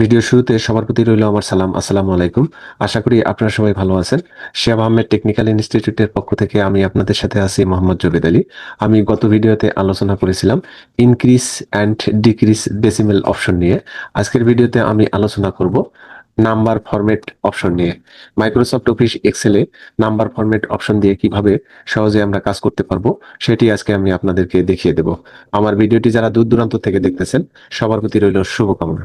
ভিডিওর শুরুতে সবার প্রতি রইল আমার সালাম। আসসালামু আলাইকুম। আশা করি আপনারা সবাই ভালো আছেন। শেব আহমেদ টেকনিক্যাল ইনস্টিটিউটের পক্ষ থেকে আমি আপনাদের সাথে আছি মোহাম্মদ জবেদ আলী। আমি গত ভিডিওতে আলোচনা করেছিলাম increase and decrease decimal option নিয়ে। আজকের ভিডিওতে আমি আলোচনা করব নাম্বার ফরম্যাট অপশন নিয়ে। মাইক্রোসফট অফিস এক্সেলে নাম্বার ফরম্যাট অপশন দিয়ে কীভাবে সহজে আমরা কাজ করতে পারব, সেটি আজকে আমি আপনাদেরকে দেখিয়ে দেব। আমার ভিডিওটি যারা দূর দূরান্ত থেকে দেখতেছেন, সবার প্রতি রইল শুভকামনা।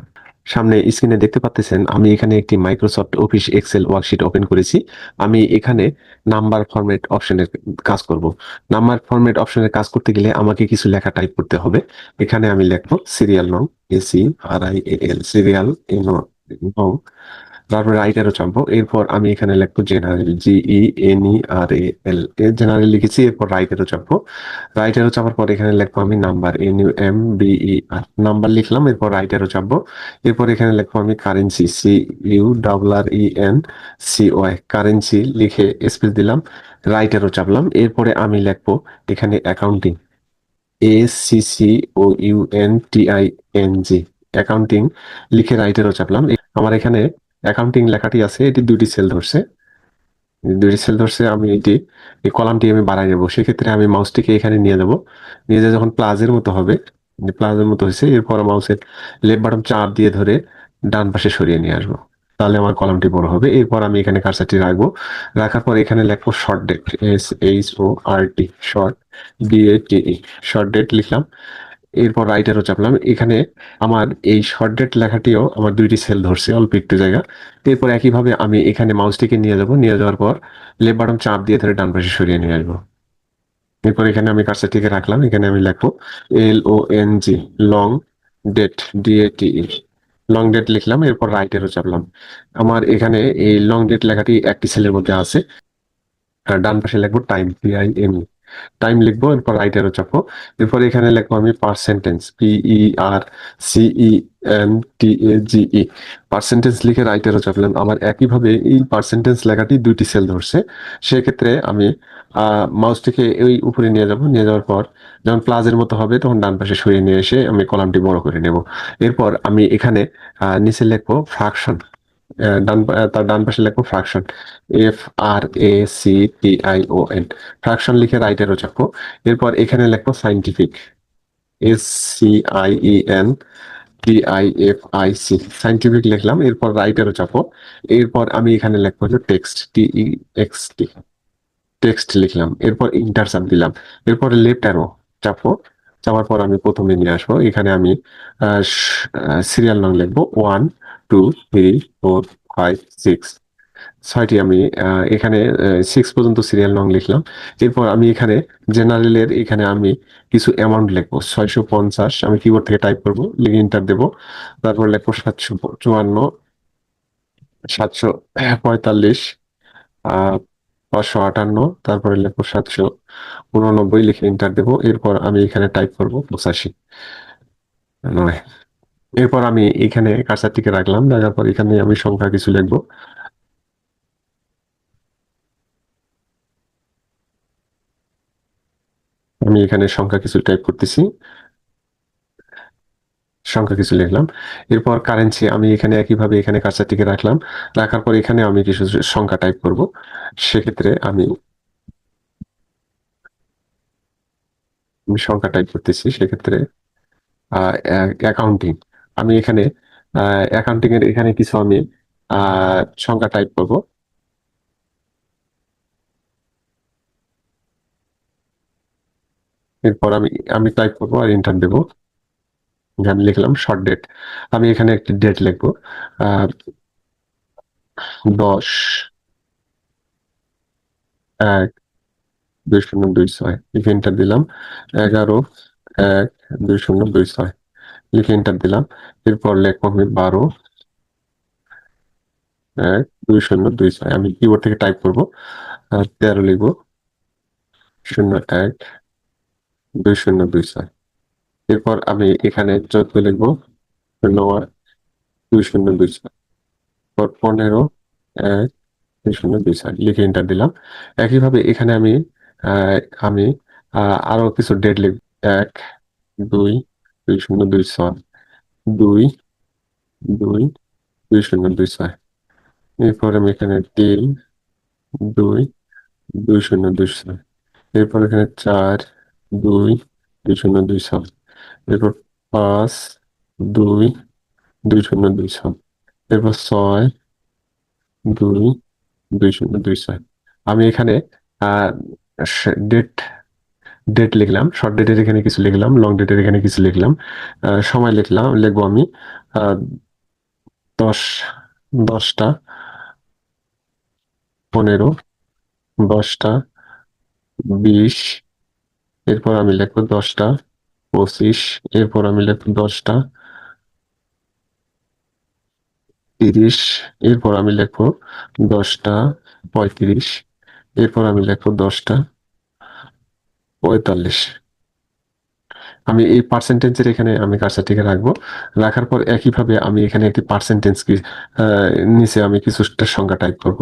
সামনে স্ক্রিনে দেখতে পাচ্ছেন আমি এখানে একটি Microsoft office excel worksheet open করেছি। আমি এখানে নাম্বার ফরম্যাট অপশনের কাজ করব। নাম্বার ফরম্যাট অপশনের কাজ করতে গেলে আমাকে কিছু লেখা টাইপ করতে হবে। এখানে আমি লিখব সিরিয়াল নং S E R I L serial নং তারপরে রাইট অ্যারো চাপবো। এরপর আমি এখানে লিখব general G E N E R A L এ জেনারেল লিখেছি, এরপর রাইট অ্যারো চাপবো। রাইট অ্যারো চাপার পর এখানে লিখব আমি number N U M B E R number লিখলাম, এরপর রাইট অ্যারো চাপবো। এরপর এখানে লিখব আমি currency C U double R E N C Y currency লিখে স্পেস দিলাম রাইট অ্যারো চাপলাম। এরপরে আমি লিখব এখানে accounting A C C O U N T I N G accounting লিখে রাইট অ্যারো চাপলাম। আমার এখানে অ্যাকাউন্টিং লেখাটি আছে, এটি দুটি সেল ধরছে। দুটি সেল ধরছে, আমি এটি, এই কলামটি আমি বাড়াই নেব। সেক্ষেত্রে আমি মাউসটিকে এখানে নিয়ে যাব নিয়ে যা যখন প্লাজের মতো হবে প্লাজের মতো হয়েছে, এরপর মাউসের লেফট বাটন চাপ দিয়ে ধরে ডান পাশে সরিয়ে নিয়ে আসব। তাহলে আমার কলামটি বড় হবে। এরপর আমি এখানে কারসারটি রাখব। রাখার পর এখানে লিখব short date S H O R T short D A T E short date লিখলাম। এরপর রাইটারও চাপলাম। এখানে আমার এই শর্ট ডেট লেখাটিও আমার দুইটি সেল ধরছে, অল্প একটু জায়গা। এরপর একইভাবে আমি এখানে মাউসটিকে নিয়ে যাব। নিয়ে যাওয়ার পর লেফট বাটন চাপ দিয়ে ধরে ডান পাশে সরিয়ে নিয়ে আসব। এরপর এখানে আমি কার্সারটিকে রাখলাম। এখানে আমি লিখব L O N G long date DAT long date লিখলাম, এরপর রাইটেরও চাপলাম। আমার এখানে এই লং ডেট লেখাটি একটি সেলের মধ্যে আছে। ডান পাশে লিখব time P I M E time লিখব, এরপর রাইট অ্যারো চাপবো। এরপর এখানে লিখব আমি percentage P E R C E N T A G E percentage লিখে রাইট অ্যারো চাপলাম। আমার একইভাবে এই পার্সেন্টেজ লেখাটি দুইটি সেল ধরছে। সেক্ষেত্রে আমি মাউসটিকে ওই উপরে নিয়ে যাব। নিয়ে যাওয়ার পর যখন প্লাজের মতো হবে, তখন ডান পাশে সরিয়ে নিয়ে এসে আমি কলামটি বড় করে নেব। এরপর আমি এখানে নিচে লিখব ফ্রাকশন ডান তার ডান পাশে লিখব fraction F R A C T I O N fraction লিখে রাইট অ্যারো চাপবো এরপর এখানে লিখব scientific S C I E N T I F I C scientific লিখলাম, এরপর রাইট অ্যারো চাপো, এরপর আমি এখানে লিখব হলো text T E X T text লিখলাম, এরপর ইন্টার চাপ দিলাম, এরপর লেফট অ্যারো চাপো, চাপার পর আমি প্রথমে নিয়ে আসব, এখানে আমি সিরিয়াল নং লিখব one two three four five six ছয়টি আমি এখানে সিক্স পর্যন্ত সিরিয়াল নং লিখলাম। এরপর আমি এখানে জেনারেলের এখানে আমি কিছু অ্যামাউন্ট লিখব। ছয়শো পঞ্চাশ, আমি কিবোর্ড থেকে টাইপ করব লিখে ইন্টার দেবো। তারপর লিখব সাতশো চুয়ান্ন, সাতশো পঁয়তাল্লিশ পাঁচশো আটান্ন, তারপরে লিখব সাতশো উননব্বই, লিখে ইন্টার দেবো। এরপর আমি এখানে টাইপ করব পঁচাশি। নয়। এরপর আমি এখানে কার্সারটিকে রাখলাম, রাখার পর এখানে আমি সংখ্যা কিছু লিখব। আমি এখানে সংখ্যা কিছু টাইপ করতেছি। সংখ্যা কিছু লিখলাম। এরপর কারেন্সি আমি এখানে একইভাবে এখানে কার্সারটিকে রাখলাম। রাখার পর এখানে আমি কিছু সংখ্যা টাইপ করব। সেক্ষেত্রে আমি আমি সংখ্যা টাইপ করতেছি। সেক্ষেত্রে অ্যাকাউন্টিং আমি এখানে অ্যাকাউন্টিং এর এখানে কিছু আমি সংখ্যা টাইপ করব। এরপর আমি আমি টাইপ করব আর ইন্টার দেবো। আমি লিখলাম শর্ট ডেট আমি এখানে একটি ডেট লিখব। দশ, এক, দুই শূন্য দুই ছয়। এন্টার দিলাম, এগারো, এক, দুই শূন্য দুই ছয়। লিখে এন্টার দিলাম। এরপর লিখব আমি বারো, এক, দুই, শূন্য, দুই, ছয়। আমি কিবোর্ড থেকে টাইপ করব। তেরো লিখব। শূন্য, এক, দুই, শূন্য, দুই, ছয়। এরপর আমি এখানে চোদ্দ লিখব। শূন্য দুই শূন্য, দুই, ছয়। এরপর পনেরো, এক, দুই, শূন্য, দুই, ছয়। লিখে এন্টার দিলাম। একইভাবে এখানে আমি আমি আরও কিছু ডেট লিখব। এক, দুই দুই শূন্য দুই ছয় দুই দুই দুই শূন্য দুই ছয় এরপর আমি এখানে তিন দুই দুই শূন্য দুই ছয় এরপর এখানে চার দুই দুই শূন্য দুই ছয় এরপর পাঁচ দুই দুই শূন্য দুই ছয় এরপর ছয় দুই দুই শূন্য দুই ছয় আমি এখানে ডেট ডেট লিখলাম শর্ট ডেটের এখানে কিছু লিখলাম লং ডেটের এখানে কিছু লিখলাম সময় লিখলাম, লিখব আমি দশ, দশটা, পনেরো, দশটা, বিশ, এরপর আমি লিখব দশটা, পঁচিশ, এরপর আমি লিখব দশটা, তিরিশ, এরপর আমি লিখব দশটা, পঁয়ত্রিশ, এরপর আমি লিখব দশটা পঁয়তাল্লিশ। আমি এই পার্সেন্টেজের এখানে আমি কার্সারটিকে রাখব। রাখার পর একইভাবে আমি এখানে একটি পার্সেন্টেজ কি নিচে আমি কিছুটা সংখ্যা টাইপ করব।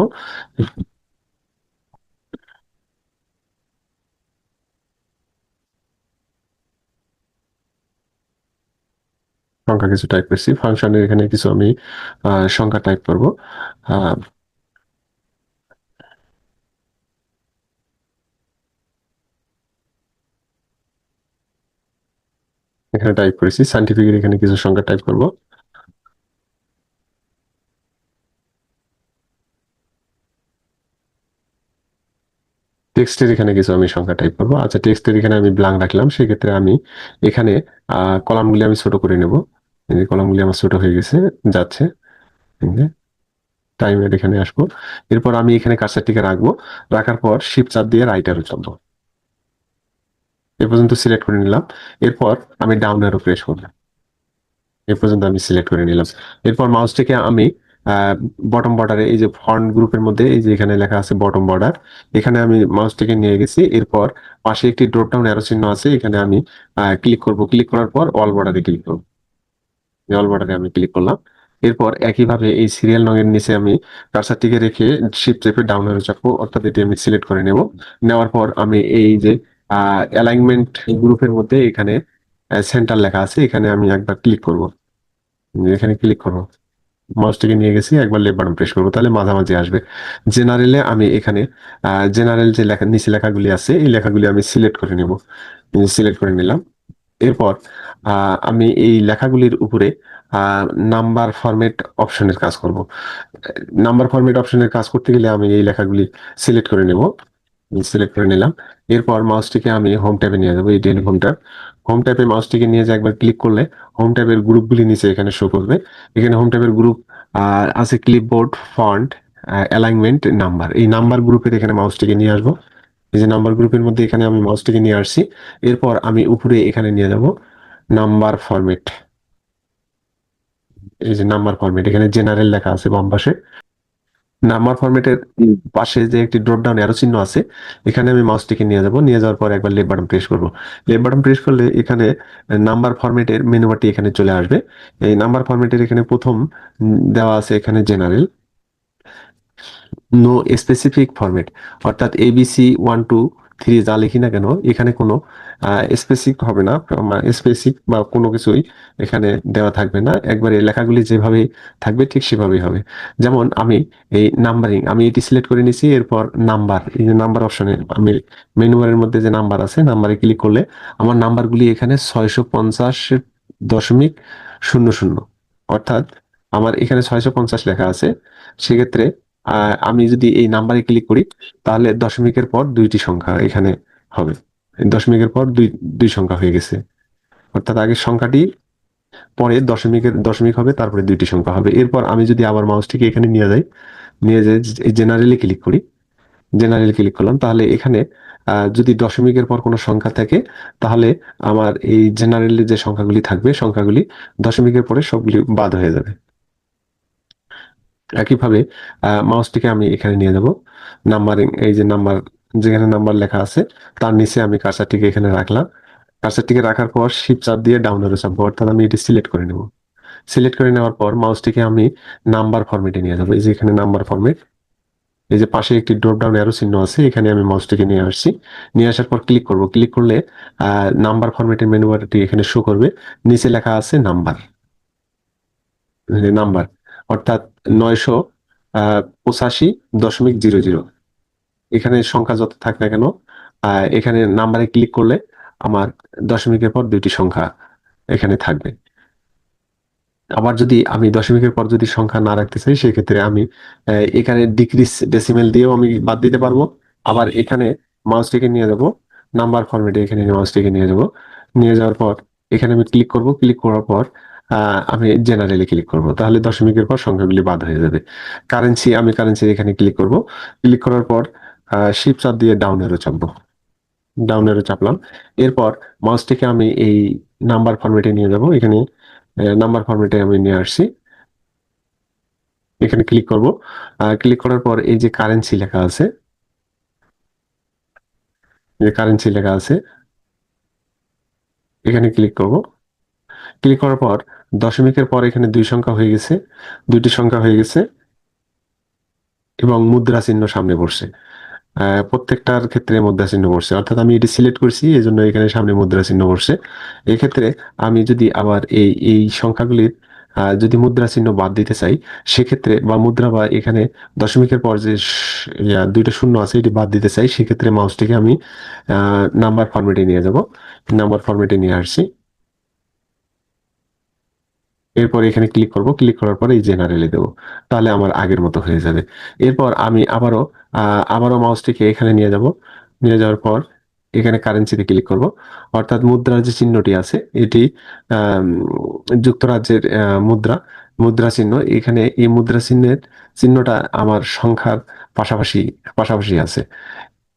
সংখ্যা কিছু টাইপ করছি। ফাংশনের এখানে কিছু আমি সংখ্যা টাইপ করব। এখানে টাইপ করেছি। সাইন্টিফিকের এখানে কিছু সংখ্যা টাইপ করব। টেক্সটের এখানে কিছু আমি সংখ্যা টাইপ করব। আচ্ছা টেক্সটের এখানে আমি ব্লাঙ্ক রাখলাম। সেক্ষেত্রে আমি এখানে কলামগুলি আমি ছোট করে নেব। কলামগুলি আমার ছোট হয়ে গেছে, যাচ্ছে। টাইমের এখানে আসব। এরপর আমি এখানে কার্সারটিকে রাখব। রাখার পর শিপ চাপ দিয়ে রাইট অ্যারো চাপবো। এ পর্যন্ত সিলেক্ট করে নিলাম। এরপর আমি ডাউন অ্যারো প্রেস করলাম। এ পর্যন্ত আমি সিলেক্ট করে নিলাম। এরপর মাউসটিকে আমি বটম বর্ডারে এই যে ফন্ট গ্রুপের মধ্যে এই যে এখানে লেখা আছে বটম বর্ডার এখানে আমি মাউসটিকে নিয়ে গেছি। এরপর পাশে একটি ড্রপ ডাউন অ্যারো চিহ্ন আছে। এখানে আমি ক্লিক করব। ক্লিক করার পর অল বর্ডারে ক্লিক করব। অল বর্ডারে আমি ক্লিক করলাম। এরপর একইভাবে এই সিরিয়াল নং এর নিচে আমি কার্সারটিকে রেখে শিফট চেপে ডাউন অ্যারো চাপবো। অর্থাৎ এটি আমি সিলেক্ট করে নেব। নেওয়ার পর আমি এই যে অ্যালাইনমেন্ট গ্রুপের মধ্যে এখানে সেন্টার লেখা আছে, এখানে আমি একবার ক্লিক করব। এখানে ক্লিক করব। মাউসটিকে নিয়ে গেছি, একবার লেফট বাটন প্রেস করব, তাহলে মাঝামাঝি আসবে। জেনারেলে আমি এখানে জেনারেল যে লেখা, নিচে লেখাগুলি আছে, এই লেখাগুলি আমি সিলেক্ট করে নিব। সিলেক্ট করে নিলাম। এরপর আমি এই লেখাগুলির উপরে নাম্বার ফরম্যাট অপশনের কাজ করব। নাম্বার ফরম্যাট অপশনের কাজ করতে গেলে আমি এই লেখাগুলি সিলেক্ট করে নেব। সিলেক্ট করে নিলাম। এরপর মাউসটিকে আমি হোম ট্যাবে নিয়ে যাব, এই ডেন হোম ট্যাব হোম ট্যাবে মাউসটিকে নিয়ে যে একবার ক্লিক করলে হোম ট্যাবের গ্রুপগুলি নিচে এখানে শো করবে। এখানে হোম ট্যাবের গ্রুপ আছে ক্লিপবোর্ড ফন্ট অ্যালাইনমেন্ট নাম্বার এই নাম্বার গ্রুপের এখানে মাউসটিকে নিয়ে আসব। এই যে নাম্বার গ্রুপের মধ্যে এখানে আমি মাউসটিকে নিয়ে আসছি। এরপর আমি উপরে এখানে নিয়ে যাব নাম্বার ফরম্যাট এই যে নাম্বার ফরম্যাট এখানে জেনারেল লেখা আছে বাম পাশে। নাম্বার ফরম্যাটের পাশে যে একটি ড্রপ ডাউন এরো চিহ্ন আছে এখানে আমি মাউসটিকে নিয়ে যাব। নিয়ে যাওয়ার পর একবার লেফট বাটন প্রেস করব। লেফট বাটন প্রেস করলে এখানে নাম্বার ফরম্যাটের মেনু বারটি এখানে চলে আসবে। এই নাম্বার ফরম্যাটের এখানে প্রথম দেওয়া আছে এখানে জেনারেল নো স্পেসিফিক ফরম্যাট অর্থাৎ A B C one two three যা লিখি না কেন, এখানে কোনো স্পেসিক হবে না স্পেসিক বা কোনো কিছুই এখানে দেওয়া থাকবে না। একবারে লেখাগুলি যেভাবে থাকবে ঠিক সেভাবেই হবে। যেমন আমি এই নাম্বারিং আমি এটি সিলেক্ট করে নিছি, এরপর নাম্বার এই যে নাম্বার অপশনে আমি মেনু বারের মধ্যে যে নাম্বার আছে নাম্বারে ক্লিক করলে আমার নাম্বারগুলি এখানে ছয়শো পঞ্চাশ দশমিক শূন্য শূন্য। অর্থাৎ আমার এখানে ছয়শো পঞ্চাশ লেখা আছে, সেক্ষেত্রে আমি যদি এই নাম্বারে ক্লিক করি, তাহলে দশমিকের পর দুইটি সংখ্যা এখানে হবে। দশমিকের পর দুই দুই সংখ্যা হয়ে গেছে। অর্থাৎ আগে সংখ্যাটি পরে দশমিকের, দশমিক হবে, তারপরে দুইটি সংখ্যা হবে। এরপর আমি যদি আবার মাউসটিকে এখানে নিয়ে যাই নিয়ে যাই জেনারেলি ক্লিক করি জেনারেল ক্লিক করলাম, তাহলে এখানে যদি দশমিকের পর কোনো সংখ্যা থাকে, তাহলে আমার এই জেনারেলি যে সংখ্যাগুলি থাকবে, সংখ্যাগুলি দশমিকের পরে সবগুলি বাদ হয়ে যাবে। একইভাবে মাউসটিকে আমি এখানে নিয়ে যাব নাম্বারিং এই যে নাম্বার যেখানে নাম্বার লেখা আছে, তার নিচে আমি কার্সারটিকে এখানে রাখলাম। কার্সারটিকে রাখার পর শিপ চাপ দিয়ে ডাউন অ্যারো চাপবো, অর্থাৎ আমি এটি সিলেক্ট করে নেব। সিলেক্ট করে নেওয়ার পর মাউসটিকে আমি নাম্বার ফরম্যাটে নিয়ে যাব। এই যে এখানে নাম্বার ফরম্যাট এই যে পাশে একটি ড্রপ ডাউন অ্যারো চিহ্ন আছে, এখানে আমি মাউসটিকে নিয়ে আসছি। নিয়ে আসার পর ক্লিক করব। ক্লিক করলে নাম্বার ফরম্যাটের মেনু বারটি এখানে শো করবে। নিচে লেখা আছে নাম্বার নাম্বার অর্থাৎ নয়শো পঁচাশি দশমিক জিরো জিরো। এখানে সংখ্যা যত থাক না কেন এখানে নাম্বারে ক্লিক করলে আমার দশমিকের পর দুইটি সংখ্যা এখানে থাকবে। আবার যদি আমি দশমিকের পর যদি সংখ্যা না রাখতে চাই, সেক্ষেত্রে আমি এখানে ডিক্রিস ডেসিমেল দিয়েও আমি বাদ দিতে পারব। আবার এখানে মাউসটিকে নিয়ে যাব নাম্বার ফরম্যাটে এখানে মাউসটিকে নিয়ে যাব। নিয়ে যাওয়ার পর এখানে আমি ক্লিক করব। ক্লিক করার পর আমি জেনারেলে ক্লিক করব। তাহলে দশমিকের পর সংখ্যাগুলি বাদ হয়ে যাবে। কারেন্সি আমি কারেন্সির এখানে ক্লিক করব। ক্লিক করার পর শিপ চাপ দিয়ে ডাউন এরো চাপবো। ডাউন এরো চাপলাম। এরপর মাউসটিকে আমি এই নাম্বার ফরম্যাটে নিয়ে যাব। এখানে নাম্বার ফরম্যাটে আমি নিয়ে আসছি। এখানে ক্লিক করব। ক্লিক করার পর এই যে কারেন্সি লেখা আছে যে কারেন্সি লেখা আছে, এখানে ক্লিক করব। ক্লিক করার পর দশমিকের পর এখানে দুই সংখ্যা হয়ে গেছে, দুইটি সংখ্যা হয়ে গেছে, এবং মুদ্রা চিহ্ন সামনে পড়ছে। প্রত্যেকটার ক্ষেত্রে মুদ্রা চিহ্ন পড়ছে। অর্থাৎ আমি এটি সিলেক্ট করছি এই জন্য এখানে সামনে মুদ্রা চিহ্ন পড়ছে। এক্ষেত্রে আমি যদি আবার এই এই সংখ্যাগুলির যদি মুদ্রা চিহ্ন বাদ দিতে চাই, সেক্ষেত্রে বা মুদ্রা বা এখানে দশমিকের পর যে দুইটা শূন্য আছে, এটি বাদ দিতে চাই, সেক্ষেত্রে মাউসটিকে আমি নাম্বার ফরম্যাটে নিয়ে যাব। নাম্বার ফরম্যাটে নিয়ে আসছি। এরপর এখানে ক্লিক করব ক্লিক করার পরে এই জেনারেলে দেবো। তাহলে আমার আগের মতো হয়ে যাবে। এরপর আমি আবারও আবারও মাউসটিকে এখানে নিয়ে যাব। নিয়ে যাওয়ার পর এখানে কারেন্সিতে ক্লিক করব। অর্থাৎ মুদ্রার যে চিহ্নটি আছে, এটি যুক্তরাজ্যের মুদ্রা মুদ্রা চিহ্ন। এখানে এই মুদ্রা চিহ্নের, চিহ্নটা আমার সংখ্যার পাশাপাশি পাশাপাশি আছে।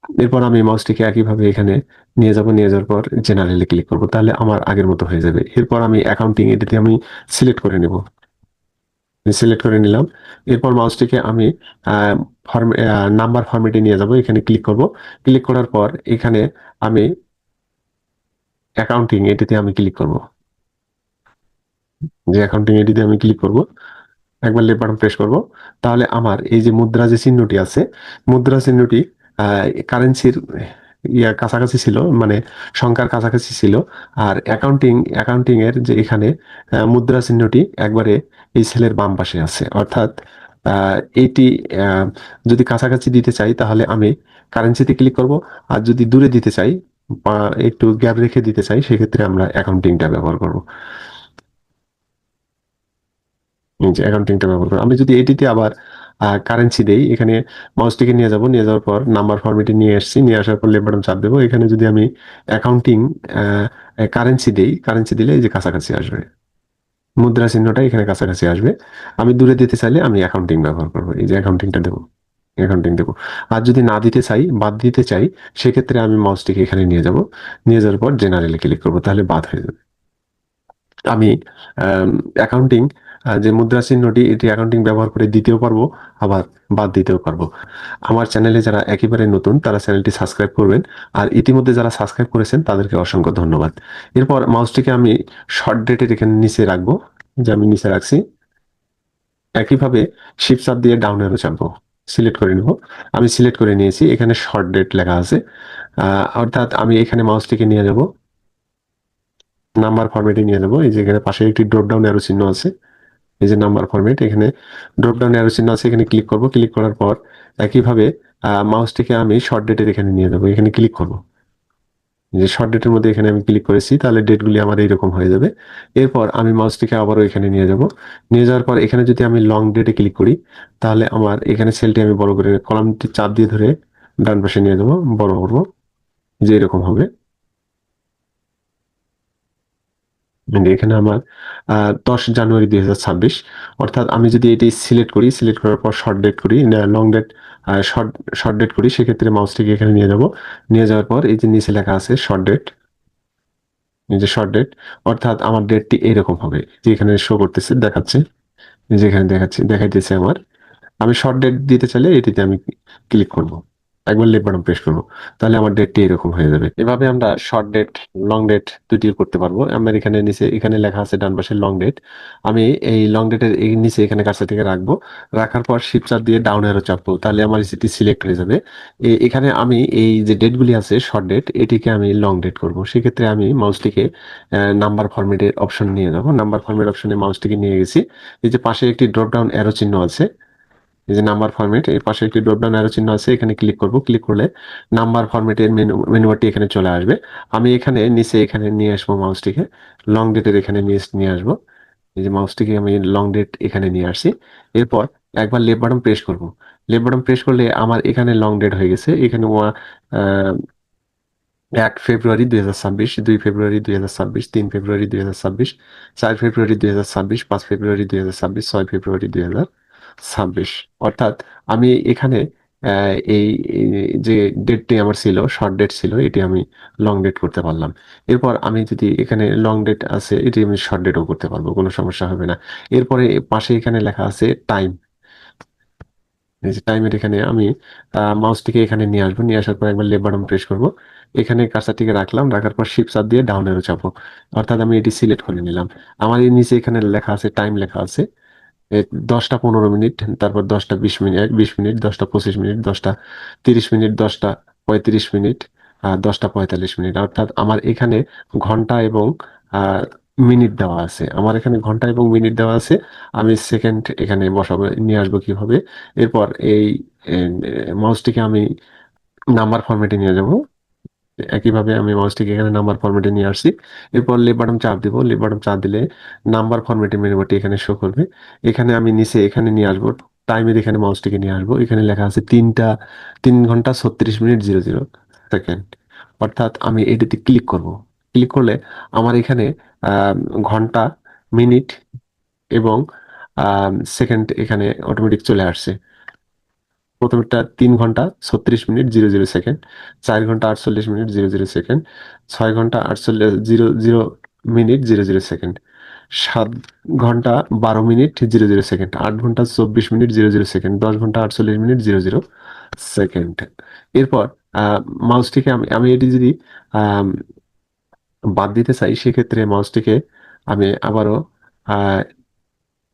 এরপর আমি মাউসটিকে একইভাবে এখানে নিয়ে যাব, নিয়ে যাওয়ার পর জেনারেলে ক্লিক করব, তাহলে আমার আগের মতো হয়ে যাবে। এরপর আমি অ্যাকাউন্টিং এটিতে আমি সিলেক্ট করে নেব। সিলেক্ট করে নিলাম। এরপর মাউসটিকে আমি ফর্ম নাম্বার ফরম্যাটে নিয়ে যাব, এখানে ক্লিক করব। ক্লিক করার পর এখানে আমি অ্যাকাউন্টিং এটিতে আমি ক্লিক করব। যে অ্যাকাউন্টিং এটিতে আমি ক্লিক করব, একবার লেফট বাটন প্রেস করব, তাহলে আমার এই যে মুদ্রা যে চিহ্নটি আছে, মুদ্রা চিহ্নটি কারেন্সির ইয়া কাছাকাছি ছিল মানে সংখ্যার কাছাকাছি ছিল। আর অ্যাকাউন্টিং অ্যাকাউন্টিং এর যে এখানে মুদ্রা চিহ্নটি একবারে এই সেলের বাম পাশে আছে। অর্থাৎ এটি যদি কাছাকাছি দিতে চাই, তাহলে আমি কারেন্সিতে ক্লিক করব। আর যদি দূরে দিতে চাই, বা একটু গ্যাপ রেখে দিতে চাই, সেক্ষেত্রে আমরা অ্যাকাউন্টিংটা ব্যবহার করব। অ্যাকাউন্টিংটা ব্যবহার করব। আমি যদি এটিতে আবার কারেন্সি দেই, এখানে মাউসটিকে নিয়ে যাব, নিয়ে যাওয়ার পর নাম্বার ফরম্যাটে নিয়ে এসেছি নিয়ে আসার পর বাটন চাপ দেবো। এখানে যদি আমি অ্যাকাউন্টিং কারেন্সি দেই কারেন্সি দিলে এই যে কাছাকাছি আসবে। মুদ্রা চিহ্নটা এখানে কাছাকাছি আসবে। আমি দূরে দিতে চাইলে আমি অ্যাকাউন্টিং ব্যবহার করব, এই যে অ্যাকাউন্টিংটা দেবো অ্যাকাউন্টিং দেবো। আর যদি না দিতে চাই, বাদ দিতে চাই, সেক্ষেত্রে আমি মাউসটিকে এখানে নিয়ে যাব। নিয়ে যাওয়ার পর জেনারেলে ক্লিক করব, তাহলে বাদ হয়ে যাবে। আমি অ্যাকাউন্টিং যে মুদ্রা চিহ্নটি এটি অ্যাকাউন্টিং ব্যবহার করে দিতেও পারব, আবার বাদ দিতেও পারব। আমার চ্যানেলে যারা একেবারে নতুন, তারা চ্যানেলটি সাবস্ক্রাইব করবেন, আর ইতিমধ্যে যারা সাবস্ক্রাইব করেছেন, তাদেরকে অসংখ্য ধন্যবাদ। এরপর মাউসটিকে আমি শর্ট ডেটের এখানে নিচে রাখব, যে আমি নিচে রাখছি। একইভাবে শিপ চাপ দিয়ে ডাউন এরো চাপবো। সিলেক্ট করে নেব। আমি সিলেক্ট করে নিয়েছি, এখানে শর্ট ডেট লেখা আছে। অর্থাৎ আমি এখানে মাউসটিকে নিয়ে যাব নাম্বার ফরম্যাটে নিয়ে যাব এই যে এখানে পাশে একটি ড্রপ ডাউন অ্যারো চিহ্ন আছে। এই যে নাম্বার ফরম্যাট এখানে ড্রপ ডাউন অ্যারো চিহ্ন আছে, এখানে ক্লিক করব। ক্লিক করার পর একইভাবে মাউসটিকে আমি শর্ট ডেটের এখানে নিয়ে যাব। এখানে ক্লিক করব। যে শর্ট ডেটের মধ্যে এখানে আমি ক্লিক করেছি, তাহলে ডেটগুলি আমার এইরকম হয়ে যাবে। এরপর আমি মাউসটিকে আবারও এখানে নিয়ে যাব। নিয়ে যাওয়ার পর এখানে যদি আমি লং ডেটে ক্লিক করি, তাহলে আমার এখানে সেলটি আমি বড় করে কলামটি চাপ দিয়ে ধরে ডান পাশে নিয়ে যাব, বড় করব। যে এরকম হবে মানে এখানে আমার দশ জানুয়ারি দুই হাজার ছাব্বিশ। অর্থাৎ আমি যদি এটি সিলেক্ট করি সিলেক্ট করার পর শর্ট ডেট করি long date short short date করি, সেক্ষেত্রে মাউসটিকে এখানে নিয়ে যাব। নিয়ে যাওয়ার পর এই যে নিচে লেখা আছে শর্ট ডেট যে শর্ট ডেট অর্থাৎ আমার ডেটটি এরকম হবে, যে এখানে শো করতেছে, দেখাচ্ছে যেখানে দেখাচ্ছে, দেখাইতেছে আমার। আমি শর্ট ডেট দিতে চাইলে এটিতে আমি ক্লিক করব। একবার লেফট বাটন প্রেস করব, তাহলে আমার ডেটটি এরকম হয়ে যাবে। এভাবে আমরা শর্ট ডেট লং ডেট দুটি করতে পারব। আমার এখানে নিচে, এখানে লেখা আছে ডান পাশে লং ডেট আমি এই লং ডেটের এই নিচে এখানে কাছে থেকে রাখব। রাখার পর শিপচার দিয়ে ডাউন এরো চাপবো, তাহলে আমার সেটি সিলেক্ট হয়ে যাবে। এখানে আমি এই যে ডেটগুলি আছে শর্ট ডেট এটিকে আমি লং ডেট করব। সেক্ষেত্রে আমি মাউসটিকে নাম্বার ফরম্যাটের অপশন নিয়ে যাব। নাম্বার ফরম্যাট অপশনে মাউসটিকে নিয়ে গেছি। এই যে পাশে একটি ড্রপ ডাউন অ্যারো চিহ্ন আছে এই যে নাম্বার ফরম্যাট এর পাশে একটি ড্রপ ডাউন অ্যারো চিহ্ন আছে, এখানে ক্লিক করব। ক্লিক করলে নাম্বার ফরম্যাটের মেনু মেনুবারটি এখানে চলে আসবে। আমি এখানে নিচে এখানে নিয়ে আসব মাউসটিকে লং ডেটের এখানে নিয়ে নিয়ে আসব। এই যে মাউসটিকে আমি লং ডেট এখানে নিয়ে আসছি। এরপর একবার লেফট বাটন প্রেস করব। লেফট বাটন প্রেস করলে আমার এখানে লং ডেট হয়ে গেছে। এখানে এক ফেব্রুয়ারি দুই হাজার ছাব্বিশ, দুই ফেব্রুয়ারি দুই হাজার ছাব্বিশ, তিন ফেব্রুয়ারি দুই হাজার ছাব্বিশ, চার ফেব্রুয়ারি দুই হাজার ছাব্বিশ, পাঁচ ফেব্রুয়ারি দুই হাজার ছাব্বিশ, ছয় ফেব্রুয়ারি দুই হাজার ছাব্বিশ। অর্থাৎ আমি এখানে এই যে ডেটটি আমার ছিল শর্ট ডেট ছিল, এটি আমি লং ডেট করতে পারলাম। এরপর আমি যদি এখানে লং ডেট আছে, এটি আমি শর্ট ডেটও করতে পারব, কোনো সমস্যা হবে না। এরপরে পাশে এখানে লেখা আছে টাইম এই যে টাইমের এখানে আমি মাউসটিকে এখানে নিয়ে আসব, নিয়ে আসার পর একবার বাটন প্রেস করব। এখানে কার্সারটিকে রাখলাম, রাখার পর শিপ চাপ দিয়ে ডাউন এরো চাপো অর্থাৎ আমি এটি সিলেক্ট করে নিলাম। আমার এই নিচে এখানে লেখা আছে টাইম লেখা আছে। দশটা পনেরো মিনিট, তারপর দশটা বিশ মিনিট বিশ মিনিট, দশটা পঁচিশ মিনিট, দশটা তিরিশ মিনিট, দশটা পঁয়ত্রিশ মিনিট দশটা পঁয়তাল্লিশ মিনিট। অর্থাৎ আমার এখানে ঘণ্টা এবং মিনিট দেওয়া আছে। আমার এখানে ঘণ্টা এবং মিনিট দেওয়া আছে। আমি সেকেন্ড এখানে বসাবো, নিয়ে আসব কীভাবে? এরপর এই মাউসটিকে আমি নাম্বার ফরম্যাটে নিয়ে যাব। একইভাবে আমি মাউসটিকে এখানে নাম্বার ফরম্যাটে নিয়ে আসছি। এরপর লেফট বাটন চাপ দিব। লেফট বাটন চাপ দিলে নাম্বার ফরম্যাটে মেনুবারটি এখানে শো করবে। এখানে আমি নিচে এখানে নিয়ে আসব। টাইমের এখানে মাউসটিকে নিয়ে আসব। এখানে লেখা আছে তিনটা, তিন ঘণ্টা ছত্রিশ মিনিট জিরো জিরো সেকেন্ড অর্থাৎ আমি এটিতে ক্লিক করব। ক্লিক করলে আমার এখানে ঘণ্টা মিনিট এবং সেকেন্ড এখানে অটোমেটিক চলে আসছে। প্রথমটা তিন ঘণ্টা ছত্রিশ মিনিট জিরো জিরো সেকেন্ড, চার ঘণ্টা আটচল্লিশ মিনিট জিরো জিরো সেকেন্ড, ছয় ঘণ্টা আটচল্লিশ, zero zero minute zero zero second, সাত ঘণ্টা বারো মিনিট জিরো জিরো সেকেন্ড, আট ঘণ্টা চব্বিশ মিনিট জিরো জিরো সেকেন্ড, দশ ঘণ্টা আটচল্লিশ মিনিট জিরো জিরো সেকেন্ড। এরপর মাউসটিকে আমি আমি এটি যদি বাদ দিতে চাই, সেক্ষেত্রে মাউসটিকে আমি আবারও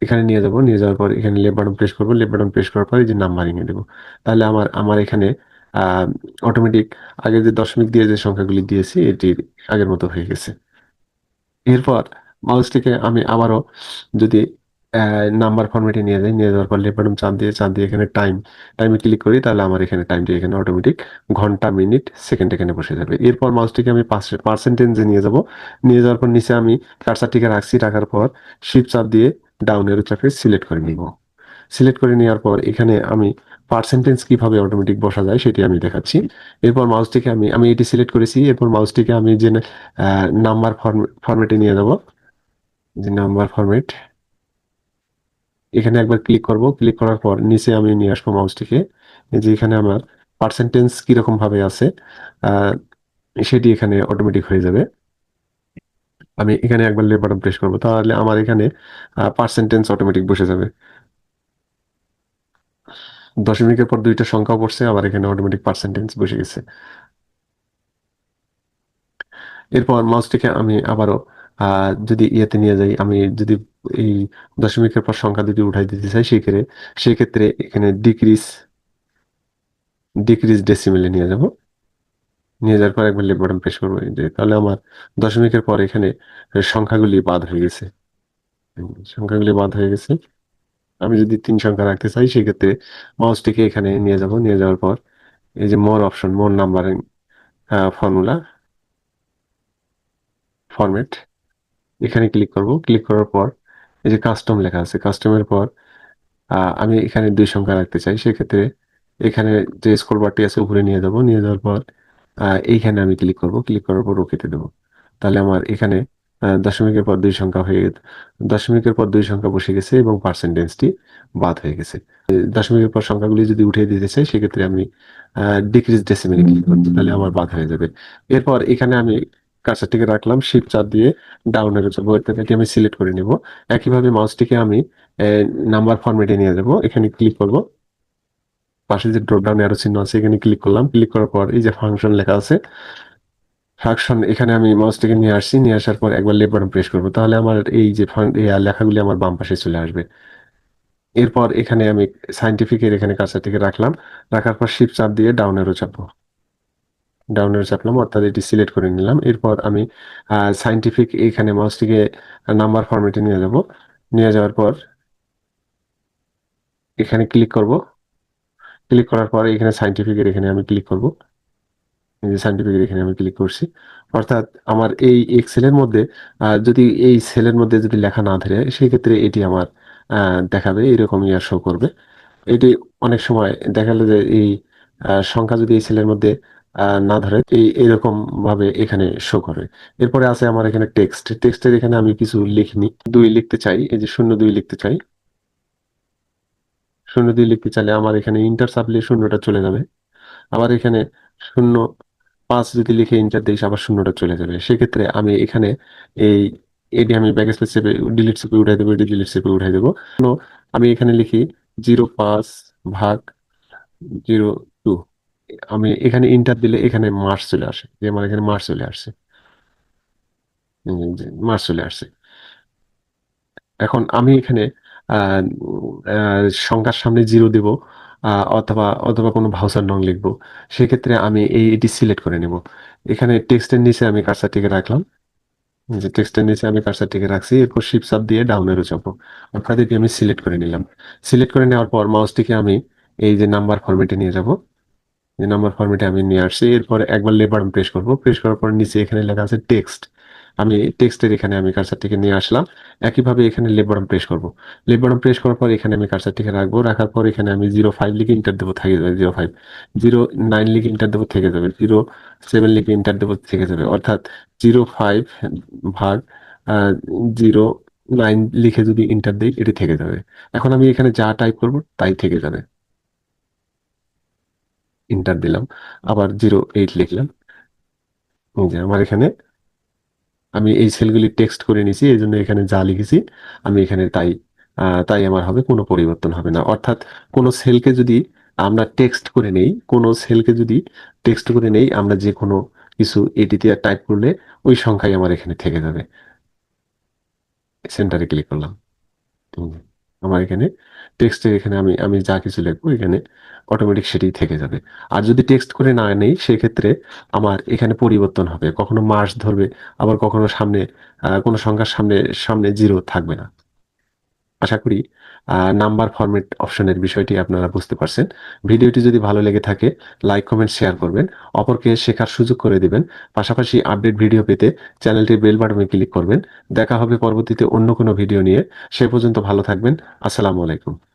এখানে নিয়ে যাব, নিয়ে যাওয়ার পর এখানে লেফট বাটন প্রেস করব লেফট বাটন প্রেস করার পর এই যে নাম্বারিং এ দেবো। তাহলে আমার আমার এখানে অটোমেটিক আগে যে দশমিক দিয়ে যে সংখ্যাগুলি দিয়েছি, এটি আগের মতো হয়ে গেছে। এরপর মাউসটিকে আমি আবারও যদি নাম্বার ফরম্যাটে নিয়ে যাই, নিয়ে যাওয়ার পর লেফট বাটন চাপ দিয়ে চাপ দিয়ে এখানে টাইম টাইমে ক্লিক করি, তাহলে আমার এখানে টাইমটি এখানে অটোমেটিক ঘণ্টা মিনিট সেকেন্ড এখানে বসে যাবে। এরপর মাউসটিকে আমি পার্সেন্টেজে নিয়ে যাব। নিয়ে যাওয়ার পর নিচে আমি কার্সারটিকে রাখছি, রাখার পর শিপ চাপ দিয়ে ডাউন এরো চাপে সিলেক্ট করে নিব। সিলেক্ট করে নেওয়ার পর এখানে আমি পার্সেন্টেজ কীভাবে অটোমেটিক বসা যায় সেটি আমি দেখাচ্ছি। এরপর মাউসটিকে আমি আমি এটি সিলেক্ট করেছি। এরপর মাউসটিকে আমি যে নাম্বার ফরম্যাটে নিয়ে যাব। যে নাম্বার ফরম্যাট এখানে একবার ক্লিক করব। ক্লিক করার পর নিচে আমি নিয়ে আসব মাউসটিকে যে এখানে আমার পার্সেন্টেজ কীরকম ভাবে আছে সেটি এখানে অটোমেটিক হয়ে যাবে। আমি এখানে একবার বাটন প্রেস করব, তাহলে আমার এখানে পার্সেন্টেজ অটোমেটিক বসে যাবে। দশমিকের পর দুইটা সংখ্যা পড়ছে, আবার এখানে অটোমেটিক পার্সেন্টেজ বসে গেছে। এরপর মাউসটিকে আমি আবারও যদি ইয়েতে নিয়ে যাই, আমি যদি এই দশমিকের পর সংখ্যা যদি উঠাই দিতে চাই সেক্ষেত্রে সেক্ষেত্রে এখানে ডিক্রিজ ডিক্রিজ ডেসিমেলে নিয়ে যাব। নিয়ে যাওয়ার পর একবার বাটন প্রেস করব যে, তাহলে আমার দশমিকের পর এখানে সংখ্যাগুলি বাদ হয়ে গেছে। সংখ্যাগুলি বাদ হয়ে গেছে। আমি যদি তিন সংখ্যা রাখতে চাই, সেক্ষেত্রে মাউসটিকে এখানে নিয়ে যাব। নিয়ে যাওয়ার পর এই যে more option more numbering formula format এখানে ক্লিক করব। ক্লিক করার পর এই যে কাস্টম লেখা আছে কাস্টমের পর আমি এখানে দুই সংখ্যা রাখতে চাই। সেক্ষেত্রে এখানে যে স্ক্রল বারটি আছে, উপরে নিয়ে যাব। নিয়ে যাওয়ার পর এইখানে আমি ক্লিক করব। ক্লিক করার পর ওকেতে দেবো। তাহলে আমার এখানে দশমিকের পর দুই সংখ্যা হয়ে দশমিকের পর দুই সংখ্যা বসে গেছে এবং পার্সেন্টেজটি বাদ হয়ে গেছে। দশমিকের পর সংখ্যাগুলি যদি উঠিয়ে দিতে চাই, সেক্ষেত্রে আমি ডিক্রিজ ডেসিমেলে ক্লিক করব। তাহলে আমার বাদ হয়ে যাবে। এরপর এখানে আমি কার্সারটিকে রাখলাম শিফট চাপ দিয়ে ডাউনের যাব এটি আমি সিলেক্ট করে নিব। একইভাবে মাউসটিকে আমি নাম্বার ফরম্যাটে নিয়ে যাব। এখানে ক্লিক করব। পাশে যে ড্রপ ডাউন অ্যারো চিহ্ন আছে, এখানে ক্লিক করলাম। ক্লিক করার পর এই যে ফাংশন লেখা আছে ফাংশন এখানে আমি মাউসটাকে নিয়ে আসছি, নিয়ে আসার পর একবার লেফট বাটন প্রেস করব। তাহলে আমার এই যে লেখাগুলি আমার বাম পাশে চলে আসবে। এরপর এখানে আমি সাইন্টিফিকের এখানে কাছাটিকে রাখলাম। রাখার পর শিপ চাপ দিয়ে ডাউন অ্যারো চাপবো। ডাউন অ্যারো চাপলাম, অর্থাৎ এটি সিলেক্ট করে নিলাম। এরপর আমি সাইন্টিফিক এখানে মাউসটিকে নাম্বার ফরম্যাটে নিয়ে যাব। নিয়ে যাওয়ার পর এখানে ক্লিক করব। ক্লিক করার পর এখানে সাইন্টিফিকের এখানে আমি ক্লিক করব। যে সাইন্টিফিকের এখানে আমি ক্লিক করছি। অর্থাৎ আমার এই এক্সেলের মধ্যে যদি এই সেলের মধ্যে যদি লেখা না ধরে সেই ক্ষেত্রে এটি আমার দেখাবে এরকম ইয়ার শো করবে। এটি অনেক সময় দেখা গেল যে এই সংখ্যা যদি এই সেলের মধ্যে না ধরে, এই এরকম ভাবে এখানে শো করবে এরপরে আছে আমার এখানে টেক্সট টেক্সটের এখানে আমি কিছু লিখিনি। দুই লিখতে চাই, এই যে শূন্য দুই লিখতে চাই। শূন্য দুই লিখতে চাইলে আমার এখানে ইন্টার চাপলে শূন্যটা চলে যাবে। আবার এখানে শূন্য পাঁচ যদি লিখে ইন্টার দিই আবার শূন্যটা চলে যাবে। সেক্ষেত্রে আমি এখানে এই এটি আমি ব্যাকস্পেস চেপে ডিলিট চেপে উঠাই দেবো, এটি ডিলিট চেপে উঠাই দেবো। আমি এখানে লিখি জিরো পাঁচ ভাগ জিরো টু আমি এখানে ইন্টার দিলে এখানে মার্চ চলে আসে, যে আমার এখানে মার্চ চলে আসছে। মার্চ চলে আসছে। এখন আমি এখানে সংখ্যার সামনে জিরো দেব অথবা অথবা কোনো ভাউচার নং লিখব। সেক্ষেত্রে আমি এই, এটি সিলেক্ট করে নেব। এখানে টেক্সটের নিচে আমি কার্সারটিকে রাখলাম। যে টেক্সটের নিচে আমি কার্সারটিকে রাখছি, এরপর শিপ সাপ দিয়ে ডাউনেরও যাব অর্থাৎ এটি আমি সিলেক্ট করে নিলাম। সিলেক্ট করে নেওয়ার পর মাউসটিকে আমি এই যে নাম্বার ফরম্যাটে নিয়ে যাব। যে নাম্বার ফরম্যাটে আমি নিয়ে আসছি। এরপর একবার লেবার প্রেস করব। প্রেস করার পর নিচে এখানে লেখা আছে টেক্সট আমি টেক্সটের এখানে আমি কার্সারটিকে নিয়ে আসলাম। একইভাবে এখানে লেফট প্রেস করব। লেফট প্রেস করার পর এখানে আমি কার্সারটিকে রাখব। রাখার পর এখানে আমি জিরো ফাইভ লিখে ইন্টার দেবো, থেকে যাবে জিরো ফাইভ জিরো নাইন লিখে ইন্টার দেবো, থেকে যাবে। জিরো সেভেন লিখে ইন্টার দেবো, থেকে যাবে। অর্থাৎ জিরো ফাইভ ভাগ জিরো নাইন লিখে যদি ইন্টার দিই, এটি থেকে যাবে। এখন আমি এখানে যা টাইপ করব, তাই থেকে যাবে। ইন্টার দিলাম। আবার জিরো এইট লিখলাম। যে আমার এখানে আমি এই সেলগুলি টেক্সট করে নিয়েছি এই জন্য এখানে যা লিখেছি, আমি এখানে তাই তাই আমার হবে, কোনো পরিবর্তন হবে না। অর্থাৎ কোনো সেলকে যদি আমরা টেক্সট করে নেই, কোনো সেলকে যদি টেক্সট করে নেই, আমরা যে কোনো কিছু এটিতে টাইপ করলে ওই সংখ্যাই আমার এখানে থেকে যাবে। সেন্টারে ক্লিক করলাম। আমার এখানে টেক্সটে এখানে আমি আমি যা কিছু লিখব এখানে অটোমেটিক সেটি থেকে যাবে। আর যদি টেক্সট করে না নেই, সেক্ষেত্রে আমার এখানে পরিবর্তন হবে। কখনো মাস ধরবে, আবার কখনো সামনে কোনো সংখ্যার সামনে সামনে জিরো থাকবে না। আশা করি নাম্বার ফরম্যাট অপশনের বিষয়টি আপনারা বুঝতে পারছেন। ভিডিওটি যদি ভালো লেগে থাকে, লাইক, কমেন্ট, শেয়ার করবেন। অপরকে শেখার সুযোগ করে দেবেন। পাশাপাশি আপডেট ভিডিও পেতে চ্যানেলটির বেল বাটনে ক্লিক করবেন। দেখা হবে পরবর্তীতে অন্য কোনো ভিডিও নিয়ে। সে পর্যন্ত ভালো থাকবেন। আসসালামু আলাইকুম।